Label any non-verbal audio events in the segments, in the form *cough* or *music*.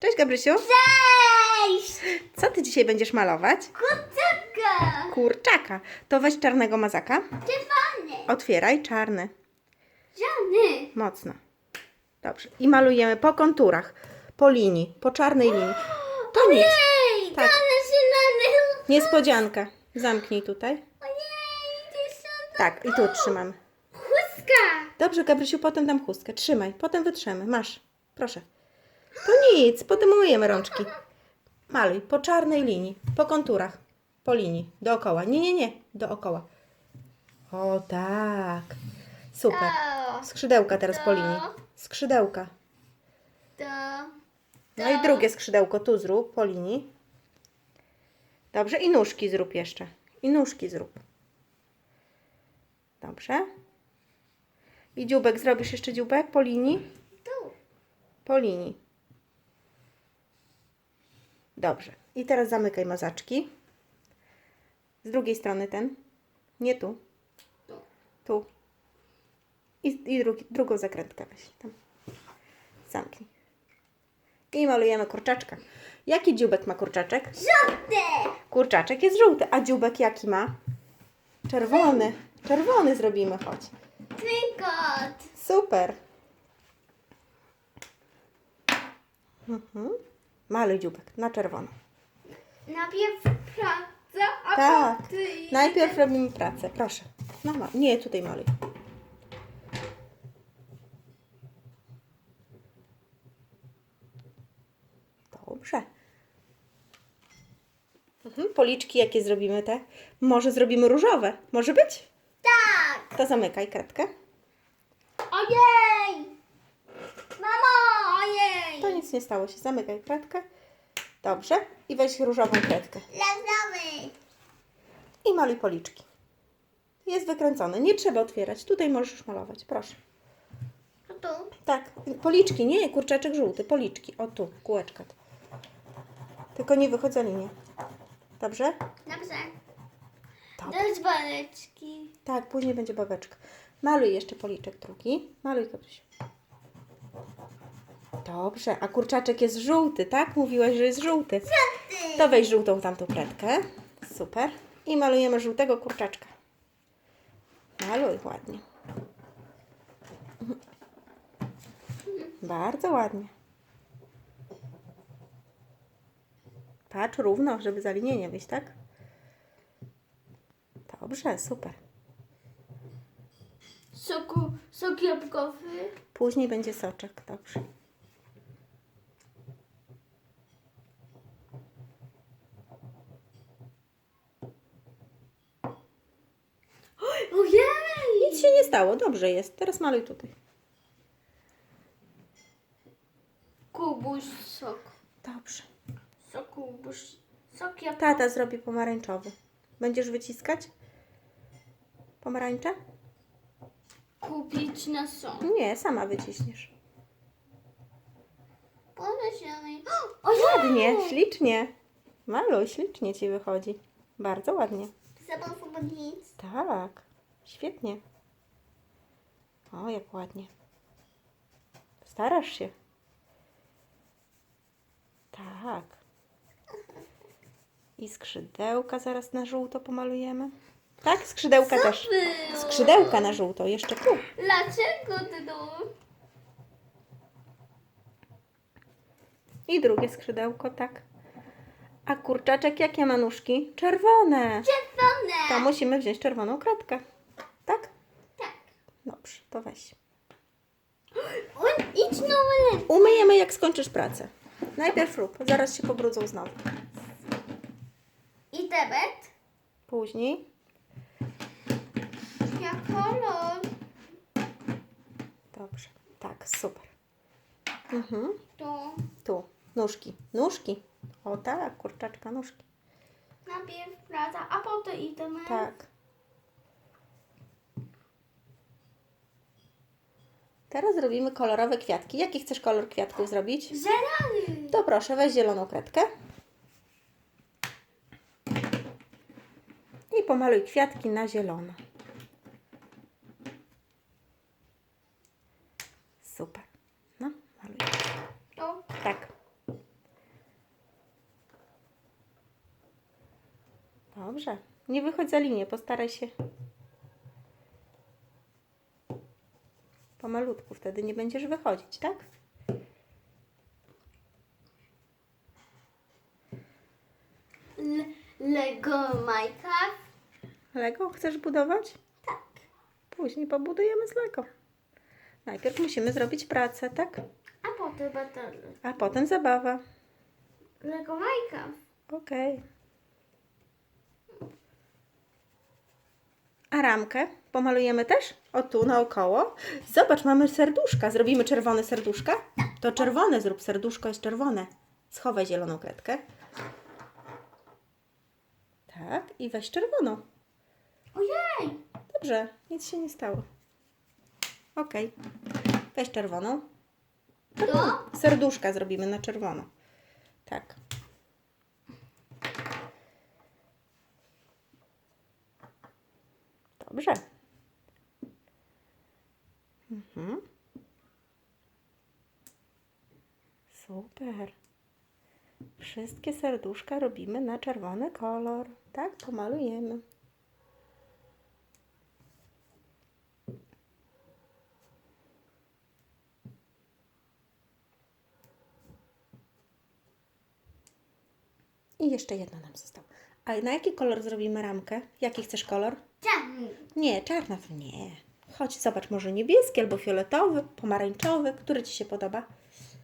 Cześć Gabrysiu. Cześć! Co ty dzisiaj będziesz malować? Kurczaka! Kurczaka. To weź czarnego mazaka. Czerwony! Otwieraj czarny. Żony! Mocno. Dobrze. I malujemy po konturach, po linii, po czarnej linii. To nic. Ojej! Tak. Niespodzianka. Zamknij tutaj. Ojej! To jest Tak, i tu trzymamy. chustka! Dobrze, Gabrysiu, potem dam chustkę. Trzymaj, potem wytrzemy. Masz. Proszę. To nic, potem umyjemy rączki. Maluj po czarnej linii, po konturach, po linii, dookoła. Nie, nie, nie, dookoła. O tak. Super. Skrzydełka teraz po linii. Skrzydełka. No i drugie skrzydełko tu zrób po linii. Dobrze, i nóżki zrób jeszcze. I nóżki zrób. Dobrze. I dzióbek, zrobisz jeszcze dzióbek po linii? tu. Po linii. Dobrze. I teraz zamykaj mazaczki. Z drugiej strony ten. Nie tu. Tu. I, i drugi, drugą zakrętkę weź. Tam. Zamknij. I malujemy kurczaczka. Jaki dzióbek ma kurczaczek? Żółty! Kurczaczek jest żółty. A dzióbek jaki ma? Czerwony. Czerwony zrobimy, chodź. Trykot! Super. Mhm. Maluj dzióbek na czerwono. Najpierw praca, a Tak. potem... Najpierw robimy pracę. Proszę. No, ma. Nie, tutaj maluj. Dobrze. Mhm. Policzki jakie zrobimy te? Może zrobimy różowe. Może być? Tak! To zamykaj kredkę. Ojej! Mamo, ojej! To nic nie stało się. Zamykaj kredkę. Dobrze. I weź różową kredkę. Lazowy! I maluj policzki. Jest wykręcony. Nie trzeba otwierać. Tutaj możesz już malować. Proszę. To tu. Tak, policzki, nie, kurczaczek żółty, policzki. O tu, kółeczka. Tylko nie wychodź za linię. Dobrze? Dobrze. Dobra. Do dzwoneczki. Tak, później będzie babeczka. Maluj jeszcze policzek drugi. Maluj, Gabrysiu. Dobrze, a kurczaczek jest żółty, tak? Mówiłaś, że jest żółty. To weź żółtą tamtą kredkę. Super. I malujemy żółtego kurczaczka. Maluj ładnie. Bardzo ładnie. Patrz równo, żeby za linię nie wyjść, tak? Dobrze, super. Soku, sok jabłkowy. Później będzie soczek, dobrze. Ojej! Nic się nie stało, dobrze jest. Teraz maluj tutaj. Kubuś sok. Dobrze. Sok kubuś. Sok jabłkowy. Tata zrobi pomarańczowy. Będziesz wyciskać? Pomarańcze? Kupić na sok. Nie, sama wyciśniesz. Podejrzewaj. *gasps* Ładnie, ślicznie. Maluj, ślicznie ci wychodzi. Bardzo ładnie. Zabał nic. Tak, świetnie. O, jak ładnie. Starasz się. Tak. I skrzydełka zaraz na żółto pomalujemy. Tak, skrzydełka też. Skrzydełka na żółto, jeszcze tu. Dlaczego ty to? I drugie skrzydełko, tak. A kurczaczek jakie ma nóżki? Czerwone. To Czerwone. musimy wziąć czerwoną kratkę. Dobrze, to weź. On, idź na. Umyjemy jak skończysz pracę. Najpierw rób, zaraz się pobrudzą znowu. I debet. Później. Jak kolor. Dobrze. Tak, super. Mhm. To Tu. Nóżki. Nóżki. O tak, kurczaczka nóżki. najpierw praca, a potem idziemy. Tak. Teraz zrobimy kolorowe kwiatki. Jaki chcesz kolor kwiatków zrobić? Zielony. To proszę, weź zieloną kredkę. I pomaluj kwiatki na zielono. Super. No, maluj. To? Tak. Dobrze. Nie wychodź za linię, postaraj się Pomalutku, wtedy nie będziesz wychodzić, tak? Le Lego Minecraft? Lego chcesz budować? Tak. Później pobudujemy z Lego. Najpierw musimy zrobić pracę, tak? A potem będę A potem zabawa. Lego Minecraft. Okej. A ramkę pomalujemy też? O tu naokoło. Zobacz, mamy serduszka. Zrobimy czerwone serduszka? To czerwone zrób, serduszko jest czerwone. Schowaj zieloną kredkę. Tak, i weź czerwoną. Ojej! Dobrze, nic się nie stało. Okej. Weź czerwoną. To? Serduszka zrobimy na czerwono. Tak. Dobrze. Mhm. Super. Wszystkie serduszka robimy na czerwony kolor. Tak, pomalujemy. I jeszcze jedno nam zostało. A na jaki kolor zrobimy ramkę? Jaki chcesz kolor? Czarny. Nie, czarna to nie. Chodź, zobacz, może niebieski albo fioletowy, pomarańczowy. Który Ci się podoba?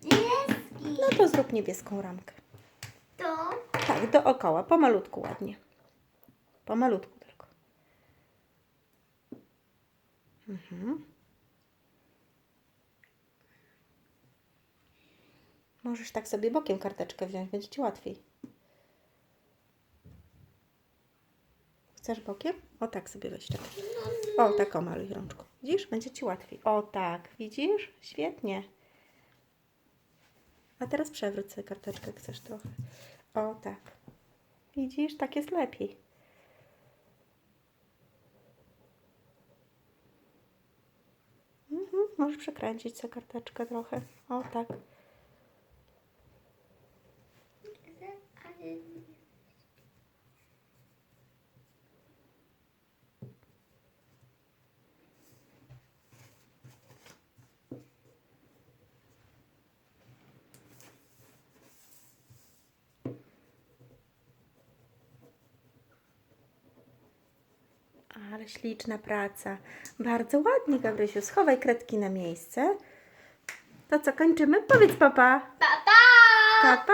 Niebieski. No to zrób niebieską ramkę. To? Tak, dookoła, pomalutku ładnie. Pomalutku tylko. Mhm. Możesz tak sobie bokiem karteczkę wziąć, będzie Ci łatwiej. Chcesz bokiem? O tak sobie weź czekaj. O, tak o maluj rączką. Widzisz? Będzie Ci łatwiej. O tak, widzisz? Świetnie. A teraz przewróć sobie karteczkę, chcesz trochę. O tak. Widzisz? Tak jest lepiej. Mhm, możesz przekręcić sobie karteczkę trochę. O tak. Ale... Ale śliczna praca. Bardzo ładnie, Gabrysiu. Schowaj kredki na miejsce. To co, kończymy? Powiedz papa. Pa, pa! Papa.